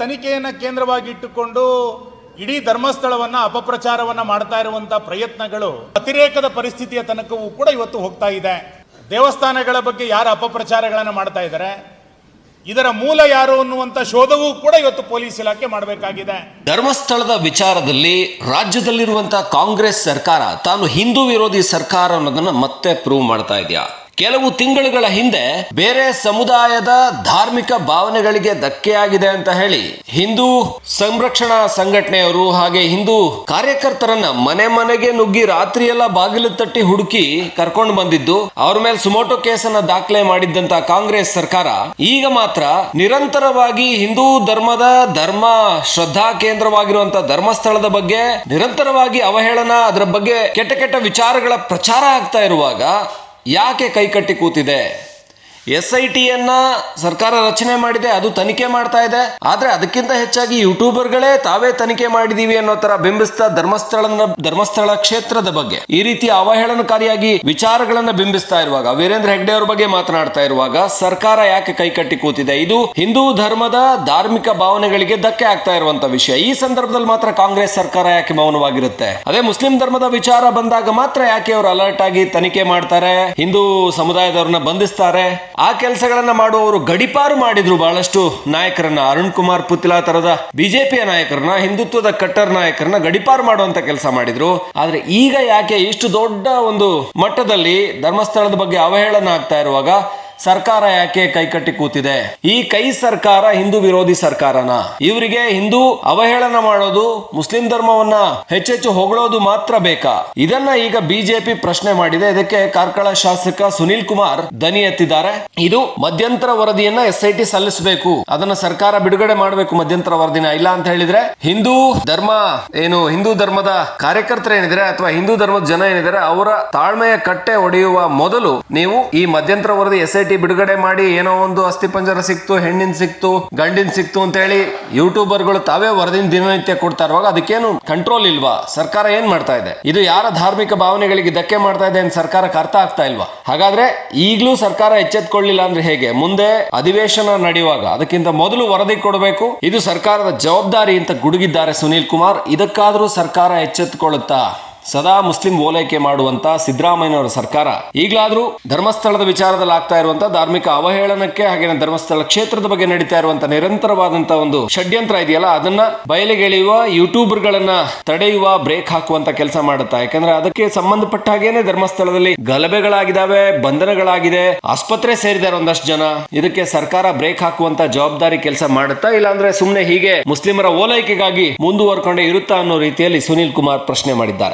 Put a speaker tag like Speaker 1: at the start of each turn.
Speaker 1: ತನಿಖೆಯನ್ನ ಕೇಂದ್ರವಾಗಿ ಇಟ್ಟುಕೊಂಡು ಇಡೀ ಧರ್ಮಸ್ಥಳವನ್ನ ಅಪಪ್ರಚಾರವನ್ನ ಮಾಡ್ತಾ ಇರುವಂಥ ಪ್ರಯತ್ನಗಳು ಅತಿರೇಕದ ಪರಿಸ್ಥಿತಿಯ ತನಕವೂ ಕೂಡ ಇವತ್ತು ಹೋಗ್ತಾ ಇದೆ. ದೇವಸ್ಥಾನಗಳ ಬಗ್ಗೆ ಯಾರು ಅಪಪ್ರಚಾರಗಳನ್ನು ಮಾಡ್ತಾ ಇದ್ದಾರೆ? ಇದರ ಮೂಲ ಯಾರು ಅನ್ನುವಂತ ಶೋಧವೂ ಕೂಡ ಇವತ್ತು ಪೊಲೀಸ್ ಇಲಾಖೆ ಮಾಡಬೇಕಾಗಿದೆ.
Speaker 2: ಧರ್ಮಸ್ಥಳದ ವಿಚಾರದಲ್ಲಿ ರಾಜ್ಯದಲ್ಲಿರುವಂತಹ ಕಾಂಗ್ರೆಸ್ ಸರ್ಕಾರ, ತಾನು ಹಿಂದೂ ವಿರೋಧಿ ಸರ್ಕಾರ ಅನ್ನೋದನ್ನ ಮತ್ತೆ ಪ್ರೂವ್ ಮಾಡ್ತಾ ಇದೆಯಾ? ಕೆಲವು ತಿಂಗಳುಗಳ ಹಿಂದೆ ಬೇರೆ ಸಮುದಾಯದ ಧಾರ್ಮಿಕ ಭಾವನೆಗಳಿಗೆ ಧಕ್ಕೆಯಾಗಿದೆ ಅಂತ ಹೇಳಿ ಹಿಂದೂ ಸಂರಕ್ಷಣಾ ಸಂಘಟನೆಯವರು ಹಾಗೆ ಹಿಂದೂ ಕಾರ್ಯಕರ್ತರನ್ನ ಮನೆ ಮನೆಗೆ ನುಗ್ಗಿ ರಾತ್ರಿಯೆಲ್ಲ ಬಾಗಿಲು ತಟ್ಟಿ ಹುಡುಕಿ ಕರ್ಕೊಂಡು ಬಂದಿದ್ದು, ಅವ್ರ ಮೇಲೆ ಸುಮೋಟೋ ಕೇಸನ್ನ ದಾಖಲೆ ಮಾಡಿದ್ದಂತ ಕಾಂಗ್ರೆಸ್ ಸರ್ಕಾರ. ಈಗ ಮಾತ್ರ ನಿರಂತರವಾಗಿ ಹಿಂದೂ ಧರ್ಮದ ಧರ್ಮ ಶ್ರದ್ಧಾ ಕೇಂದ್ರವಾಗಿರುವಂತ ಧರ್ಮಸ್ಥಳದ ಬಗ್ಗೆ ನಿರಂತರವಾಗಿ ಅವಹೇಳನ, ಅದರ ಬಗ್ಗೆ ಕೆಟ್ಟ ಕೆಟ್ಟ ವಿಚಾರಗಳ ಪ್ರಚಾರ ಆಗ್ತಾ ಇರುವಾಗ ಯಾಕೆ ಕೈಕಟ್ಟಿ ಕೂತಿದೆ? ಎಸ್ ಐ ಟಿಯನ್ನ ಸರ್ಕಾರ ರಚನೆ ಮಾಡಿದೆ, ಅದು ತನಿಖೆ ಮಾಡ್ತಾ ಇದೆ. ಆದ್ರೆ ಅದಕ್ಕಿಂತ ಹೆಚ್ಚಾಗಿ ಯೂಟ್ಯೂಬರ್ಗಳೇ ತಾವೇ ತನಿಖೆ ಮಾಡಿದೀವಿ ಅನ್ನೋ ತರ ಬಿಂಬಿಸ್ತಾ ಧರ್ಮಸ್ಥಳನ, ಧರ್ಮಸ್ಥಳ ಕ್ಷೇತ್ರದ ಬಗ್ಗೆ, ಈ ರೀತಿ ಅವಹೇಳನಕಾರಿಯಾಗಿ ವಿಚಾರಗಳನ್ನ ಬಿಂಬಿಸ್ತಾ ಇರುವಾಗ, ವೀರೇಂದ್ರ ಹೆಗ್ಡೆ ಅವ್ರ ಬಗ್ಗೆ ಮಾತನಾಡ್ತಾ ಇರುವಾಗ ಸರ್ಕಾರ ಯಾಕೆ ಕೈಕಟ್ಟಿ ಕೂತಿದೆ? ಇದು ಹಿಂದೂ ಧರ್ಮದ ಧಾರ್ಮಿಕ ಭಾವನೆಗಳಿಗೆ ಧಕ್ಕೆ ಆಗ್ತಾ ಇರುವಂತ ವಿಷಯ. ಈ ಸಂದರ್ಭದಲ್ಲಿ ಮಾತ್ರ ಕಾಂಗ್ರೆಸ್ ಸರ್ಕಾರ ಯಾಕೆ ಮೌನವಾಗಿರುತ್ತೆ? ಅದೇ ಮುಸ್ಲಿಂ ಧರ್ಮದ ವಿಚಾರ ಬಂದಾಗ ಮಾತ್ರ ಯಾಕೆ ಅವರು ಅಲರ್ಟ್ ಆಗಿ ತನಿಖೆ ಮಾಡ್ತಾರೆ? ಹಿಂದೂ ಸಮುದಾಯದವ್ರನ್ನ ಬಂಧಿಸ್ತಾರೆ? ಆ ಕೆಲಸಗಳನ್ನ ಮಾಡುವವರು ಗಡಿಪಾರು ಮಾಡಿದ್ರು ಬಹಳಷ್ಟು ನಾಯಕರನ್ನ. ಅರುಣ್ ಕುಮಾರ್ ಪುತ್ಲಾ ತರದ ಬಿಜೆಪಿಯ ನಾಯಕರನ್ನ, ಹಿಂದುತ್ವದ ಕಟ್ಟರ್ ನಾಯಕರನ್ನ ಗಡಿಪಾರು ಮಾಡುವಂತ ಕೆಲಸ ಮಾಡಿದ್ರು. ಆದ್ರೆ ಈಗ ಯಾಕೆ ಇಷ್ಟು ದೊಡ್ಡ ಒಂದು ಮಟ್ಟದಲ್ಲಿ ಧರ್ಮಸ್ಥಳದ ಬಗ್ಗೆ ಅವಹೇಳನ ಆಗ್ತಾ ಇರುವಾಗ ಸರ್ಕಾರ ಯಾಕೆ ಕೈಕಟ್ಟಿ ಕೂತಿದೆ? ಈ ಕೈ ಸರ್ಕಾರ ಹಿಂದೂ ವಿರೋಧಿ ಸರ್ಕಾರನ. ಇವರಿಗೆ ಹಿಂದೂ ಅವಹೇಳನ ಮಾಡೋದು, ಮುಸ್ಲಿಂ ಧರ್ಮವನ್ನ ಹೆಚ್ಚೆಚ್ಚು ಹೊಗಳೋದು ಮಾತ್ರ ಬೇಕಾ? ಇದನ್ನ ಈಗ ಬಿಜೆಪಿ ಪ್ರಶ್ನೆ ಮಾಡಿದೆ. ಇದಕ್ಕೆ ಕಾರ್ಕಳ ಶಾಸಕ ಸುನೀಲ್ ಕುಮಾರ್ ದನಿ ಎತ್ತಿದ್ದಾರೆ. ಇದು ಮಧ್ಯಂತರ ವರದಿಯನ್ನ ಎಸ್ ಐ ಟಿ ಸಲ್ಲಿಸಬೇಕು. ಅದನ್ನ ಸರ್ಕಾರ ಬಿಡುಗಡೆ ಮಾಡಬೇಕು ಮಧ್ಯಂತರ ವರದಿನ. ಇಲ್ಲ ಅಂತ ಹೇಳಿದ್ರೆ ಹಿಂದೂ ಧರ್ಮ ಏನು, ಹಿಂದೂ ಧರ್ಮದ ಕಾರ್ಯಕರ್ತರು ಏನಿದ್ರೆ ಅಥವಾ ಹಿಂದೂ ಧರ್ಮದ ಜನ ಏನಿದ್ದಾರೆ, ಅವರ ತಾಳ್ಮೆಯ ಕಟ್ಟೆ ಒಡೆಯುವ ಮೊದಲು ನೀವು ಈ ಮಧ್ಯಂತರ ವರದಿ ಎಸ್ ಐ ಟಿ ಬಿಡುಗಡೆ ಮಾಡಿ ಏನೋ ಒಂದು ಅಸ್ಥಿಪಂಜರ ಸಿಕ್ತು, ಹೆಣ್ಣಿನ ಸಿಕ್ತು, ಗಂಡಿನ ಸಿಕ್ತು ಅಂತ ಹೇಳಿ ಯೂಟ್ಯೂಬರ್ಗಳು ತಾವೇ ವರದಿನ ದಿನನಿತ್ಯ ಕೊಡ್ತಾ ಇರುವಾಗ ಅದಕ್ಕೇನು ಕಂಟ್ರೋಲ್ ಇಲ್ವಾ? ಸರ್ಕಾರ ಏನ್ ಮಾಡ್ತಾ ಇದೆ? ಇದು ಯಾರ ಧಾರ್ಮಿಕ ಭಾವನೆಗಳಿಗೆ ಧಕ್ಕೆ ಮಾಡ್ತಾ ಇದೆ ಅಂತ ಸರ್ಕಾರಕ್ಕೆ ಅರ್ಥ ಆಗ್ತಾ ಇಲ್ವಾ? ಹಾಗಾದ್ರೆ ಈಗಲೂ ಸರ್ಕಾರ ಎಚ್ಚೆತ್ಕೊಳ್ಳಿಲ್ಲ ಅಂದ್ರೆ ಹೇಗೆ? ಮುಂದೆ ಅಧಿವೇಶನ ನಡೆಯುವಾಗ ಅದಕ್ಕಿಂತ ಮೊದಲು ವರದಿ ಕೊಡಬೇಕು. ಇದು ಸರ್ಕಾರದ ಜವಾಬ್ದಾರಿ ಅಂತ ಗುಡುಗಿದ್ದಾರೆ ಸುನೀಲ್ ಕುಮಾರ್. ಇದಕ್ಕಾದ್ರೂ ಸರ್ಕಾರ ಎಚ್ಚೆತ್ತುಕೊಳ್ಳುತ್ತಾ ಸದಾ ಮುಸ್ಲಿಂ ಓಲೈಕೆ ಮಾಡುವಂತ ಸಿದ್ದರಾಮಯ್ಯನವರ ಸರ್ಕಾರ. ಈಗಲಾದ್ರೂ ಧರ್ಮಸ್ಥಳದ ವಿಚಾರದಲ್ಲಿ ಆಗ್ತಾ ಇರುವಂತ ಧಾರ್ಮಿಕ ಅವಹೇಳನಕ್ಕೆ ಹಾಗೆ ಧರ್ಮಸ್ಥಳ ಕ್ಷೇತ್ರದ ಬಗ್ಗೆ ನಡೀತಾ ಇರುವಂತ ನಿರಂತರವಾದಂತ ಒಂದು ಷಡ್ಯಂತ್ರ ಇದೆಯಲ್ಲ, ಅದನ್ನ ಬಯಲಿಗೆಳೆಯುವ ಯೂಟ್ಯೂಬರ್ಗಳನ್ನ ತಡೆಯುವ ಬ್ರೇಕ್ ಹಾಕುವಂತ ಕೆಲಸ ಮಾಡುತ್ತಾ? ಯಾಕಂದ್ರೆ ಅದಕ್ಕೆ ಸಂಬಂಧಪಟ್ಟ ಹಾಗೇನೆ ಧರ್ಮಸ್ಥಳದಲ್ಲಿ ಗಲಭೆಗಳಾಗಿದ್ದಾವೆ, ಬಂಧನಗಳಾಗಿದೆ, ಆಸ್ಪತ್ರೆ ಸೇರಿದ್ದಾರೆ ಒಂದಷ್ಟು ಜನ. ಇದಕ್ಕೆ ಸರ್ಕಾರ ಬ್ರೇಕ್ ಹಾಕುವಂತ ಜವಾಬ್ದಾರಿ ಕೆಲಸ ಮಾಡುತ್ತಾ ಇಲ್ಲಾಂದ್ರೆ ಸುಮ್ನೆ ಹೀಗೆ ಮುಸ್ಲಿಮರ ಓಲೈಕೆಗಾಗಿ ಮುಂದುವರ್ಕೊಂಡೇ ಇರುತ್ತಾ ಅನ್ನೋ ರೀತಿಯಲ್ಲಿ ಸುನೀಲ್ ಕುಮಾರ್ ಪ್ರಶ್ನೆ ಮಾಡಿದ್ದಾರೆ.